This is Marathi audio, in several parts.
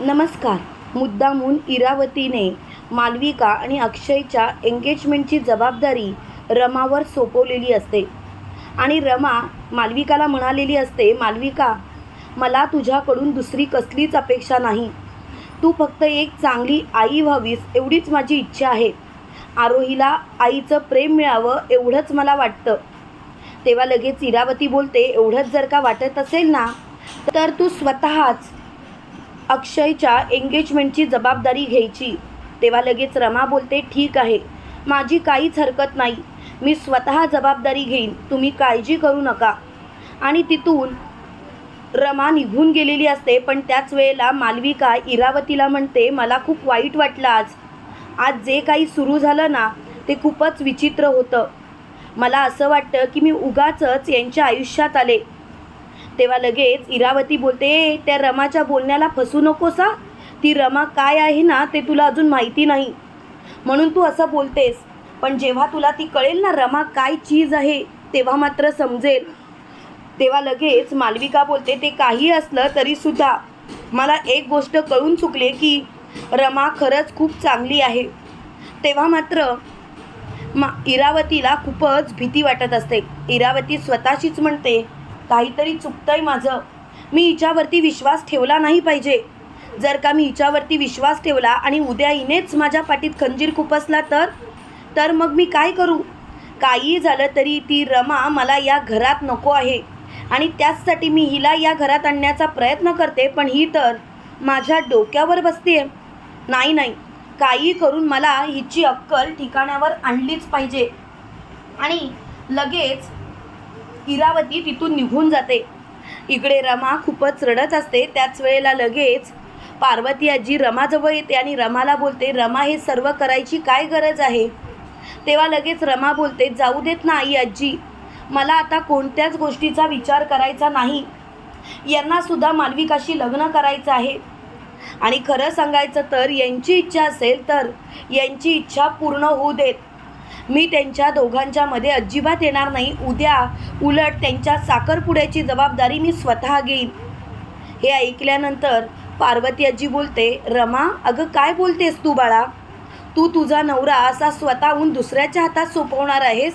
नमस्कार. मुद्दामून इरावतीने मालविका आणि अक्षयच्या एंगेजमेंटची जबाबदारी रमावर सोपवलेली असते. आणि रमा मालविकाला म्हणालेली असते मालविका मला तुझ्याकडून दुसरी कसलीच अपेक्षा नाही. तू फक्त एक चांगली आई व्हावीस एवढीच माझी इच्छा आहे. आरोहीला आईचं प्रेम मिळावं एवढंच मला वाटतं. तेव्हा लगेच इरावती बोलते एवढंच जर का वाटत असेल ना तर तू स्वतःच अक्षयच्या एंगेजमेंटची जबाबदारी घ्यायची. तेव्हा लगेच रमा बोलते ठीक आहे. माझी काहीच हरकत नाही. मी स्वतः जबाबदारी घेईन. तुम्ही काळजी करू नका. आणि तिथून रमा निघून गेलेली असते पण त्याच वेळेला मालविका इरावतीला म्हणते मला खूप वाईट वाटलं आज. आज जे काही सुरू झालं ना ते खूपच विचित्र होतं. मला असं वाटतं की मी उगाचच यांच्या आयुष्यात आले. तेव्हा लगेच इरावती बोलते त्या रमाच्या बोलण्याला फसू नकोसा ती रमा काय आहे ना ते तुला अजून माहिती नाही. म्हणून तू असं बोलतेस. पण जेव्हा तुला ती कळेल ना रमा काय चीज आहे तेव्हा मात्र समजेल. तेव्हा लगेच मालविका बोलते ते काही असलं तरीसुद्धा मला एक गोष्ट कळून चुकले की रमा खरंच खूप चांगली आहे. तेव्हा मात्र मा इरावतीला खूपच भीती वाटत असते. इरावती स्वतःशीच म्हणते काहीतरी चुकतंय माझं. मी हिच्यावरती विश्वास ठेवला नाही पाहिजे. जर का मी हिच्यावरती विश्वास ठेवला आणि उद्या हिनेच माझ्या पाठीत खंजीर खुपसला तर? तर मग मी काय करू? काही झालं तरी ती रमा मला या घरात नको आहे. आणि त्याचसाठी मी हिला या घरात आणण्याचा प्रयत्न करते पण ही तर माझ्या डोक्यावर बसते नाही नाही. काही करून मला हिची अक्कल ठिकाणावर आणलीच पाहिजे. आणि लगेच इरावती तिथून निघून जाते. इकडे रमा खूपच रडत असते. त्याच वेळेला लगेच पार्वती आजी रमाजवळ येते आणि रमाला बोलते रमा हे सर्व करायची काय गरज आहे? तेव्हा लगेच रमा बोलते जाऊ देत ना आई आजी. मला आता कोणत्याच गोष्टीचा विचार करायचा नाही. यांनासुद्धा मालविकाशी लग्न करायचं आहे. आणि खरं सांगायचं तर यांची इच्छा असेल तर यांची इच्छा पूर्ण होऊ देत. मी त्यांच्या दोघांच्यामध्ये अजिबात येणार नाही. उद्या उलट त्यांच्या साखरपुड्याची जबाबदारी मी स्वतः घेईन. हे ऐकल्यानंतर पार्वती आजी बोलते रमा अगं काय बोलतेस तू बाळा? तू तुझा नवरा असा स्वतःहून दुसऱ्याच्या हातात सोपवणार आहेस?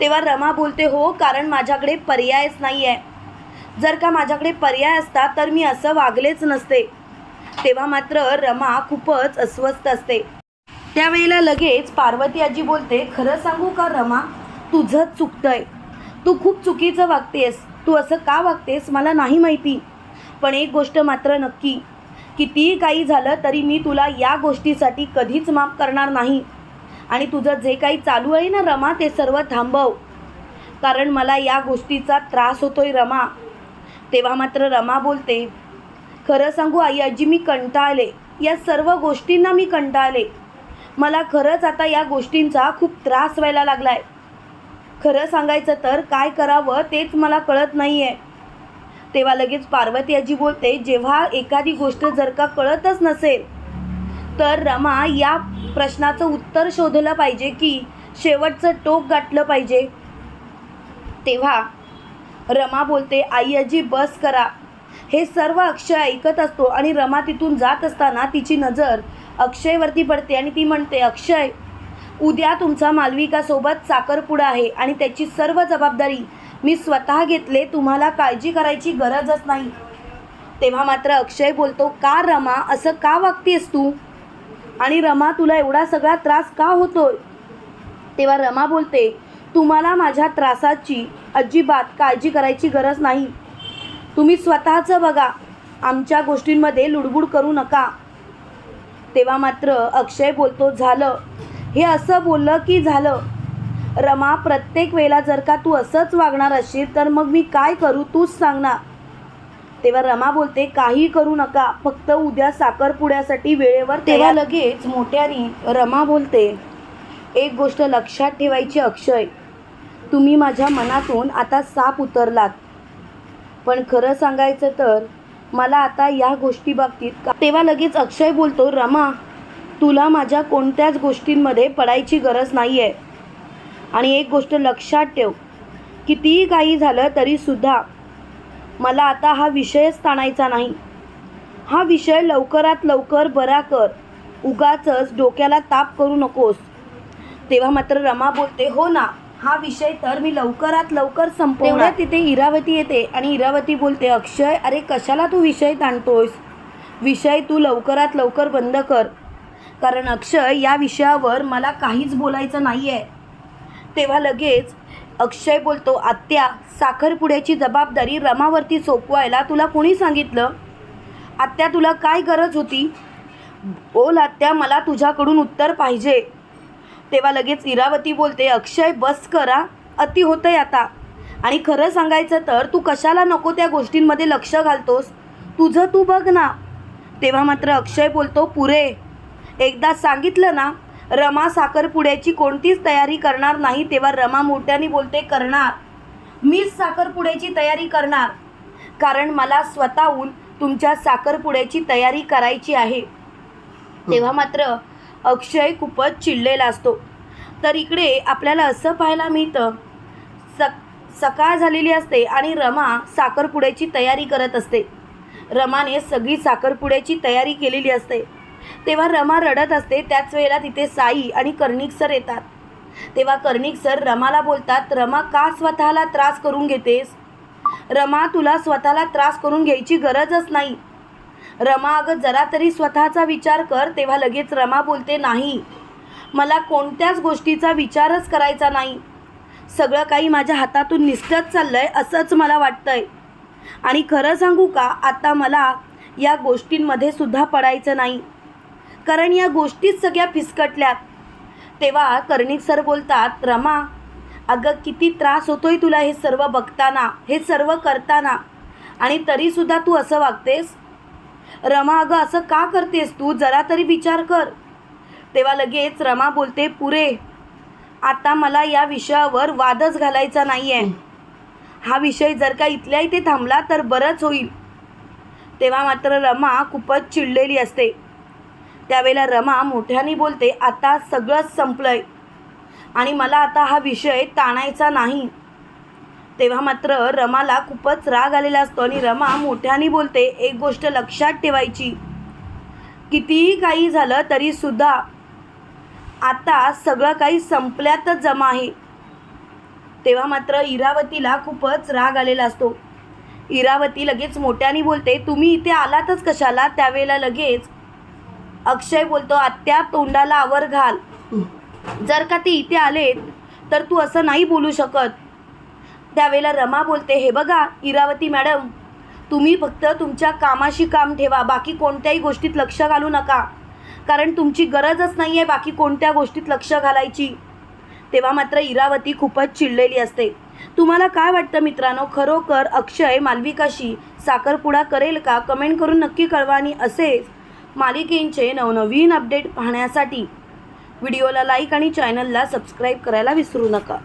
तेव्हा रमा बोलते हो कारण माझ्याकडे पर्यायच नाही आहे जर का माझ्याकडे पर्याय असता तर मी असं वागलेच नसते. तेव्हा मात्र रमा खूपच अस्वस्थ असते. त्यावेळेला लगेच पार्वती आजी बोलते खरं सांगू का रमा? तुझंच चुकतंय. तू खूप चुकीचं वागतेस. तू असं का वागतेस मला नाही माहिती. पण एक गोष्ट मात्र नक्की. कितीही काही झालं तरी मी तुला या गोष्टीसाठी कधीच माफ करणार नाही. आणि तुझं जे काही चालू आहे ना रमा ते सर्व थांबव. कारण मला या गोष्टीचा त्रास होतोय रमा. तेव्हा मात्र रमा बोलते खरं सांगू आई आजी मी कंटाळले. या सर्व गोष्टींना मी कंटाळले. मला खरंच आता या गोष्टींचा खूप त्रास व्हायला लागलाय. खरं सांगायचं तर काय करावं तेच मला कळत नाही आहे तेव्हा लगेच पार्वती आजी बोलते जेव्हा एखादी गोष्ट जर का कळतच नसेल तर रमा या प्रश्नाचं उत्तर शोधलं पाहिजे की शेवटचं टोक गाठलं पाहिजे. तेव्हा रमा बोलते आई आजी बस करा. हे सर्व अक्षय ऐकत असतो आणि रमा तिथून जात असताना तिची नजर अक्षयवरती पडते आणि ती म्हणते अक्षय उद्या तुमचा मालविकासोबत साखरपुडा आहे आणि त्याची सर्व जबाबदारी मी स्वतः घेतले. तुम्हाला काळजी करायची गरजच नाही. तेव्हा मात्र अक्षय बोलतो का रमा असं का वागतेस तू? आणि रमा तुला एवढा सगळा त्रास का होतोय? तेव्हा रमा बोलते तुम्हाला माझ्या त्रासाची अजिबात काळजी करायची गरज नाही. तुम्ही स्वतःचं बघा. आमच्या गोष्टींमध्ये लुडबुड करू नका. तेव्हा मात्र अक्षय बोलतो झालं. हे असं बोललं की झालं? रमा प्रत्येक वेळेला जर का तू असंच वागणार असशील तर मग मी काय करू? तूच सांग ना. तेव्हा रमा बोलते काही करू नका. फक्त उद्या साखरपुड्यासाठी वेळेवर तेव्हा लगेच मोठ्याने रमा बोलते एक गोष्ट लक्षात ठेवायची अक्षय. तुम्ही माझ्या मनातून आता साप उतरलात. पण खरं सांगायचं तर मला आता या गोष्टी बाबतीत का- तेव्हा लगेच अक्षय बोलतो रमा तुला माझ्या कोणत्याच गोष्टींमध्ये पडायची गरज नाही आहे आणि एक गोष्ट लक्षात ठेव कितीही काही झालं तरीसुद्धा मला आता हा विषयच ताणायचा नाही. हा विषय लवकरात लवकर बरा कर. उगाचच डोक्याला ताप करू नकोस. तेव्हा मात्र रमा बोलते हो ना हा विषय तर मी लवकरात लवकर संपवणार. तिथे इरावती येते आणि इरावती बोलते अक्षय अरे कशाला तू विषय ताणतोयस? विषय तू लवकरात लवकर बंद कर. कारण अक्षय या विषयावर मला काहीच बोलायचं नाही आहे तेव्हा लगेच अक्षय बोलतो आत्या साखरपुड्याची जबाबदारी रमावरती सोपवायला तुला कोणी सांगितलं? आत्या तुला काय गरज होती? बोल आत्या मला तुझ्याकडून उत्तर पाहिजे. तेव्हा लगेच इरावती बोलते अक्षय बस करा. अति होतंय आता. आणि खरं सांगायचं तर तू कशाला नको त्या गोष्टींमध्ये लक्ष घालतोस? तुझं तू बघ ना. तेव्हा मात्र अक्षय बोलतो पुरे एकदा सांगितलं ना रमा साखरपुड्याची कोणतीच तयारी करणार नाही. तेव्हा रमा मोठ्याने बोलते करणार. मीच साखरपुड्याची तयारी करणार. कारण मला स्वतःहून तुमच्या साखरपुड्याची तयारी करायची आहे. तेव्हा मात्र अक्षय खूपच चिडलेला असतो. तर इकडे आपल्याला असं पाहायला मिळतं सक सकाळ झालेली असते आणि रमा साखरपुड्याची तयारी करत असते. रमाने सगळी साखरपुड्याची तयारी केलेली असते. तेव्हा रमा रडत असते त्याच वेळेला तिथे साई आणि कर्णिक सर येतात. तेव्हा कर्णिक सर रमाला बोलतात रमा का स्वतःला त्रास करून घेतेस? रमा तुला स्वतःला त्रास करून घ्यायची गरजच नाही. रमा अगं जरा तरी स्वतःचा विचार कर तेव्हा लगेच रमा बोलते नाही. मला कोणत्याच गोष्टीचा विचारच करायचा नाही. सगळं काही माझ्या हातातून निसटत चाललं आहे असंच मला वाटतंय. आणि खरं सांगू का आता मला या गोष्टींमध्ये सुद्धा पडायचं नाही. कारण या गोष्टीच सगळ्या फिसकटल्यात. तेव्हा कर्णिक सर बोलतात रमा अगं किती त्रास होतोय तुला हे सर्व बघताना हे सर्व करताना. आणि तरीसुद्धा तू असं वागतेस? रमा अगं असं का करतेस तू? जरा तरी विचार कर. तेव्हा लगेच रमा बोलते पुरे आता मला या विषयावर वादच घालायचा नाही आहे हा विषय जर का इथल्या इथे थांबला तर बरंच होईल. तेव्हा मात्र रमा खूपच चिडलेली असते. त्यावेळेला रमा मोठ्याने बोलते आता सगळंच संपलंय आणि मला आता हा विषय ताणायचा नाही. तेव्हा मात्र रमाला खूपच राग आलेला असतो आणि रमा मोठ्याने बोलते एक गोष्ट लक्षात ठेवायची. कितीही काही झालं तरीसुद्धा आता सगळं काही संपल्यातच जमा आहे. तेव्हा मात्र इरावतीला खूपच राग आलेला असतो. इरावती लगेच मोठ्याने बोलते तुम्ही इथे आलातच कशाला? त्यावेळेला लगेच अक्षय बोलतो आत्या तोंडाला आवर घाल. जर का ते इथे आलेत तर तू असं नाही बोलू शकत. त्यावेळेला रमा बोलते हे बघा इरावती मॅडम तुम्ही फक्त तुमच्या कामाशी काम ठेवा बाकी कोणत्याही गोष्टीत लक्ष घालू नका. कारण तुमची गरजच नाही आहे बाकी कोणत्या गोष्टीत लक्ष घालायची. तेव्हा मात्र इरावती खूपच चिडलेली असते. तुम्हाला काय वाटतं मित्रांनो? खरोखर अक्षय मालविकाशी साखरपुडा करेल का? कमेंट करून नक्की कळवा आणि असेच मालिकेंचे नवनवीन अपडेट पाहण्यासाठी व्हिडिओला लाईक आणि चॅनलला सबस्क्राईब करायला विसरू नका.